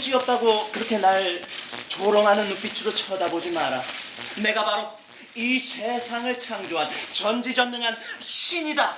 찌없다고 그렇게 날 조롱하는 눈빛으로 쳐다보지 마라. 내가 바로 이 세상을 창조한 전지전능한 신이다.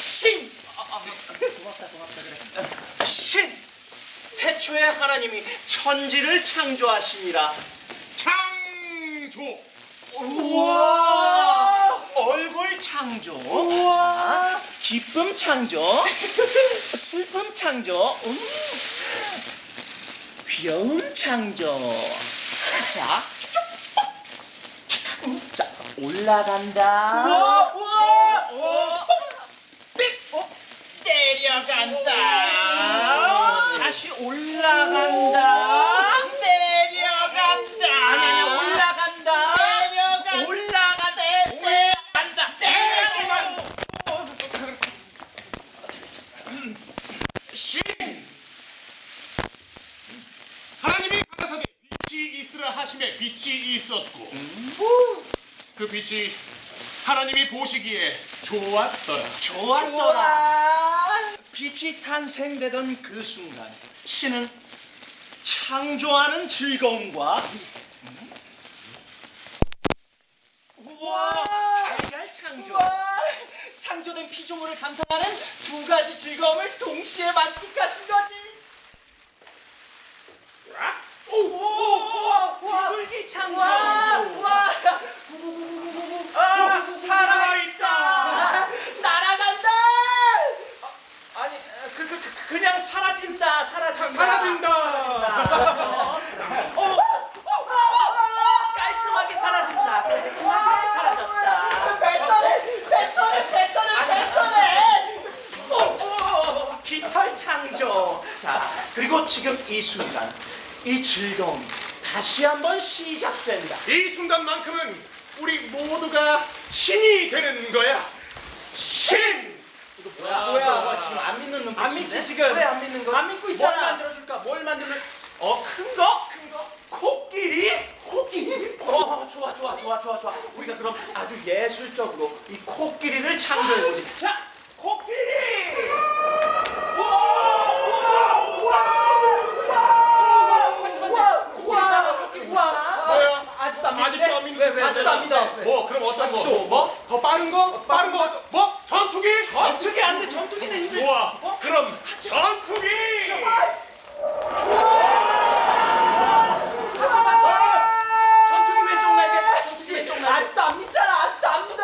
신! 고맙다, 고맙다, 그래. 신! 태초에 하나님이 천지를 창조하시니라. 창조. 우와! 얼굴 창조. 자, 기쁨 창조. 슬픔 창조. 음. 귀여운 창조. 자, 쭉쭉. 음, 자, 올라간다. 우와! 어, 삑! 어, 내려간다. 다시 올라간다. 내려간다. 아니, 아니, 올라간다. 내려간다. 올라간다. 내려간다. 내려간다. 신! 하나님이 가라사대 빛이 있으라 하심에 빛이 있었고 그 빛이 하나님이 보시기에 좋았더라. 좋았더라. 빛이 탄생되던 그 순간 신은 창조하는 즐거움과 우와 달걀 창조 우와! 창조된 피조물을 감상하는 두 가지 즐거움을 동시에 만끽하신 거지. 우와 비둘기 창조 와, 와, 아 살아있다 날아간다. 아, 아니, 그, 그, 그 그냥 사라진다, 사라진다. 사라진다. 어, 깔끔하게 사라진다 깔끔하게 사라졌다 뱉어내, 뱉어내, 뱉어내, 뱉어내. 오, 창조. 자, 그리고 지금 이 순간, 이 즐거움 다시 한번 시작된다. 이 순간만큼은 우리 모두가 신이 되는 거야. 신. 뭐야, 뭐야, 뭐야, 지금 안 믿는 눈빛. 안 믿지 지금? 왜 안 믿는 거야? 안 믿고 있잖아. 뭘 만들어줄까? 뭘 만들면? 어, 큰 거? 큰 거? 코끼리? 코끼리? 어, 좋아, 좋아, 좋아, 좋아, 좋아. 우리가 그럼 아주 예술적으로 이 코끼리를 창조해보자. 자, 코끼리! 우와, 우와, 우와, 우와, 코끼리 사다, 코끼리 사다. 뭐야? 아직도 안 믿는데? 아직도 안 믿는 왜, 왜, 아직도 안 믿어. 뭐 그럼 어떤 거? 아직도 뭐? 더 빠른 거? 빠른 거? 어떤- 뭐? 전투기? 전투기 안 돼, 전투기는 힘들. 좋아. 그럼 전투기. 다시 가서. 전투기 왼쪽 날개, 전투기 왼쪽 날개. 아직도 안 믿잖아. 아직도 안 믿어.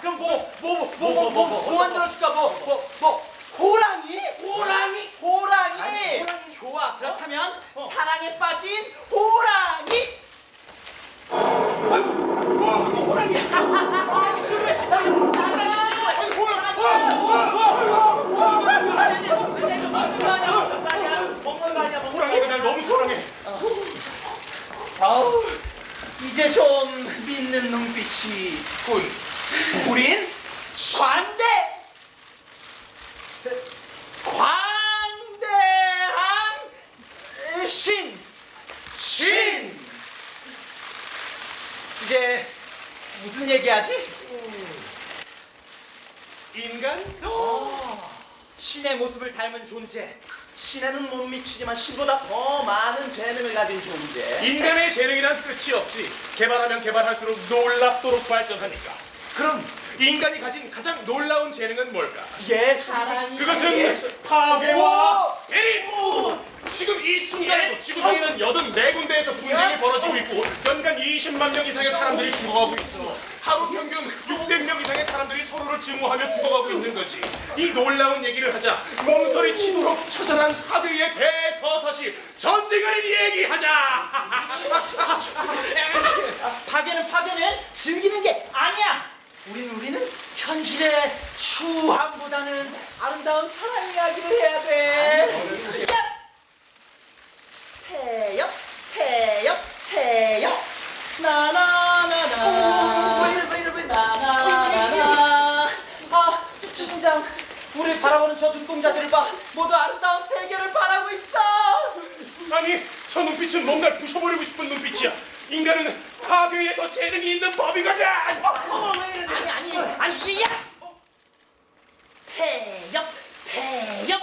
그럼 뭐, 뭐, 뭐, 뭐, 뭐, 뭐, 뭐, 뭐 만들어줄까? 뭐, 뭐, 뭐, 호랑이? 호랑이? 호랑이? 아니, 호랑이. 좋아. 그렇다면 사랑에 빠진 호랑이. 아이고, 와, 이거 호랑이. 호랑이 싫어해, 싫어해. 호랑이 싫어해. 아니, 뭐야? 먹는 거 아니야, 먹는 거 호랑이가 날 너무 사랑해. 아우, 이제 좀 믿는 눈빛이 군. 우린 관대! 관대한 신! 신! 이제 무슨 얘기하지? 인간? 신의 모습을 닮은 존재. 신에는 못 미치지만 신보다 더 많은 재능을 가진 존재. 인간의 재능이란 끝이 없지. 개발하면 개발할수록 놀랍도록 발전하니까. 그럼 인간이 가진 가장 놀라운 재능은 뭘까? 예술. 그것은 파괴와 대립! 지금 이 순간에도 지구상에는 84군데에서 분쟁이 벌어지고 있고 연간 20만 명 이상의 사람들이 죽어가고 있어 하루 평균 600명 이상의 사람들이 서로를 증오하며 죽어가고 있는 거지 이 놀라운 얘기를 하자 몸소리 치도록 처절한 파괴의 대서사시 전쟁을 얘기하자 파괴는 파괴는 즐기는 게 아니야. 우리는 우리는 현실의 추함보다는 아름다운 사랑 이야기를 해야 돼. 야! 태엽, 태엽, 태엽. 나나나나. 바라보는 저 눈동자들을 봐. 모두 아름다운 세계를 바라고 있어. 아니 저 눈빛은 뭔가 부셔버리고 싶은 눈빛이야. 인간은 파괴에 더 재능이 있는 법이거든. 어머 왜 이러니? 아니 아니 아니 이야! 태엽 태엽.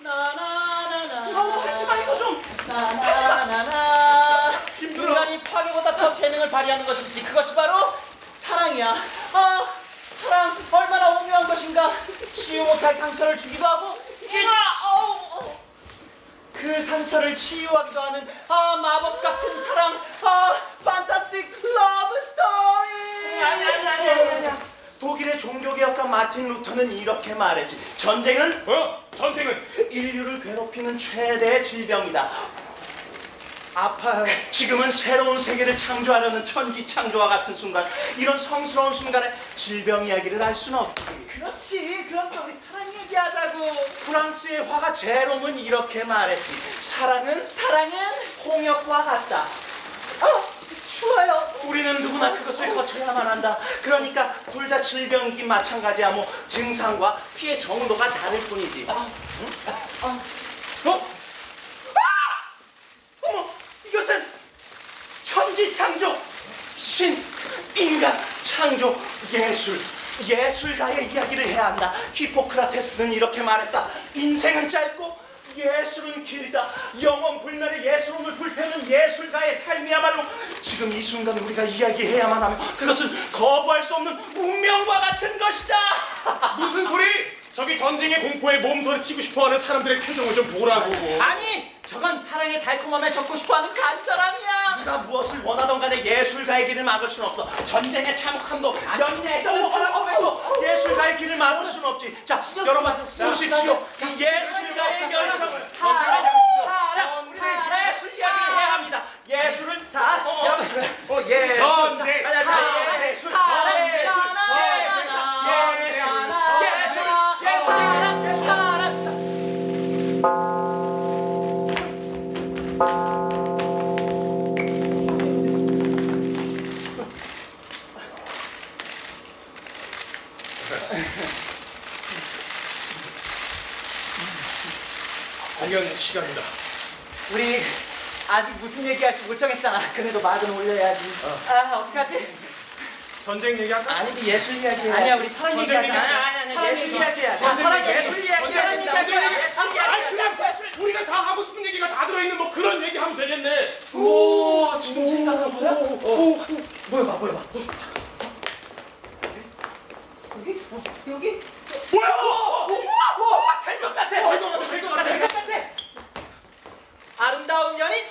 나나나나 어, 하지마 이거 좀. 나나나나 인간이 파괴보다 더 재능을 발휘하는 것일지 그것이 바로 사랑이야 아 사랑 얼마나 오묘한 것인가 치유 못할 상처를 주기도 하고 어우. 그 상처를 치유하기도 하는 아 마법 같은 사랑 아 판타스틱 러브 스토리 아니 아니 아니 아니 아니야 독일의 종교개혁가 마틴 루터는 이렇게 말했지 전쟁은 어? 전쟁은 인류를 괴롭히는 최대의 질병이다 아파요 지금은 새로운 세계를 창조하려는 천지 창조와 같은 순간 이런 성스러운 순간에 질병 이야기를 할 수는 없지 그렇지 그럼 또 우리 사랑 얘기하자고 프랑스의 화가 제롬은 이렇게 말했지 사랑은 사랑은 홍역과 같다 어 추워요 우리는 누구나 그것을 거쳐야만 한다. 그러니까 둘 다 질병이긴 마찬가지야. 뭐 증상과 피해 정도가 다를 뿐이지. 어? 어? 어? 아! 어머, 이것은 천지 창조, 신, 인간, 창조, 예술, 예술가의 이야기를 해야 한다. 히포크라테스는 이렇게 말했다. 인생은 짧고 예술은 길다. 영원 불멸의 예술혼을 불태우는 예술가의 삶이야말로 지금 이 순간 우리가 이야기해야만 하며 그것은 거부할 수 없는 운명과 같은 것이다. 무슨 소리? 저기 전쟁의 공포에 몸서리 치고 싶어하는 사람들의 표정을 좀 보라고. 아니 저건 사랑의 달콤함에 적고 싶어하는 간절함이야 누가 무엇을 원하던 간에 예술가의 길을 막을 수는 없어. 전쟁의 참혹함도 연인의 사랑하면서 예술가의 길을 막을 수는 없지. 자, 여러분 보십시오. 이 예술가의 결정을 자, 사랑, 예술 이야기를 해야 합니다. 예술은 자, 어, 여러분, 자, 어, 예술. 전쟁, 자, 공연 시간이다. 우리 아직 무슨 얘기할지 못 정했잖아 그래도 막은 올려야지 아 어떡하지? 전쟁 얘기할까? 아니지 예술 이야기. 아니야 우리 사랑 전쟁 얘기하자 얘기. 아니 아니 아니 사랑 예술 얘기. 이야기 해야 자, 사랑. 예술 이야기 사랑 해야 얘기 된다. 할 거야. 예술 아니 그냥 우리가 다 하고 싶은 얘기가 다 들어있는 뭐 그런 얘기 하면 되겠네. 오, 지금 생각한 거야? 오, 오, 뭐야, 봐, 뭐야, 봐. 여기? 어, 여기? 뭐야? 오, 오, 달것 같아. 될것 같아, 될것 같아. 달것 같아. 아름다운 연인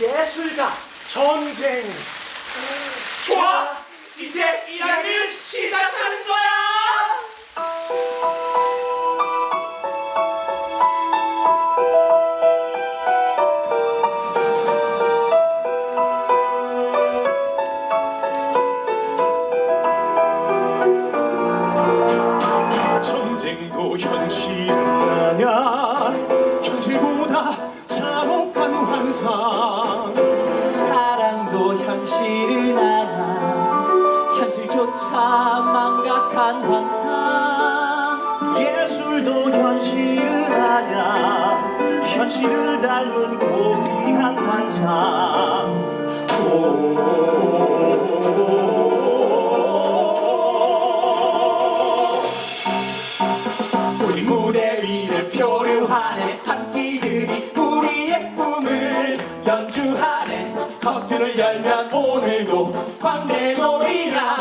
예술가. 전쟁. 좋아. 이제 이야기를 닮은 고귀한 환상. 우리 무대 위를 표류하네. 한기들이 우리의 꿈을 연주하네. 커튼을 열면 오늘도 광대놀이야.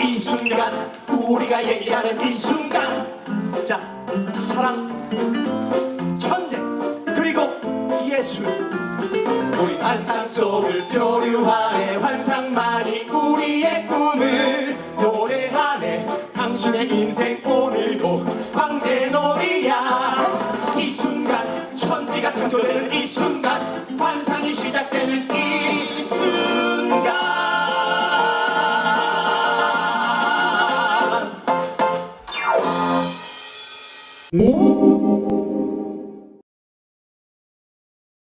이 순간 우리가 얘기하는 이 순간. 자 사랑 예술 우리 환상 속을 표류하네. 환상만이 우리의 꿈을 노래하네. 당신의 인생 오늘도 광대놀이야. 이 순간 천지가 창조되는 이 순간 환상이 시작되는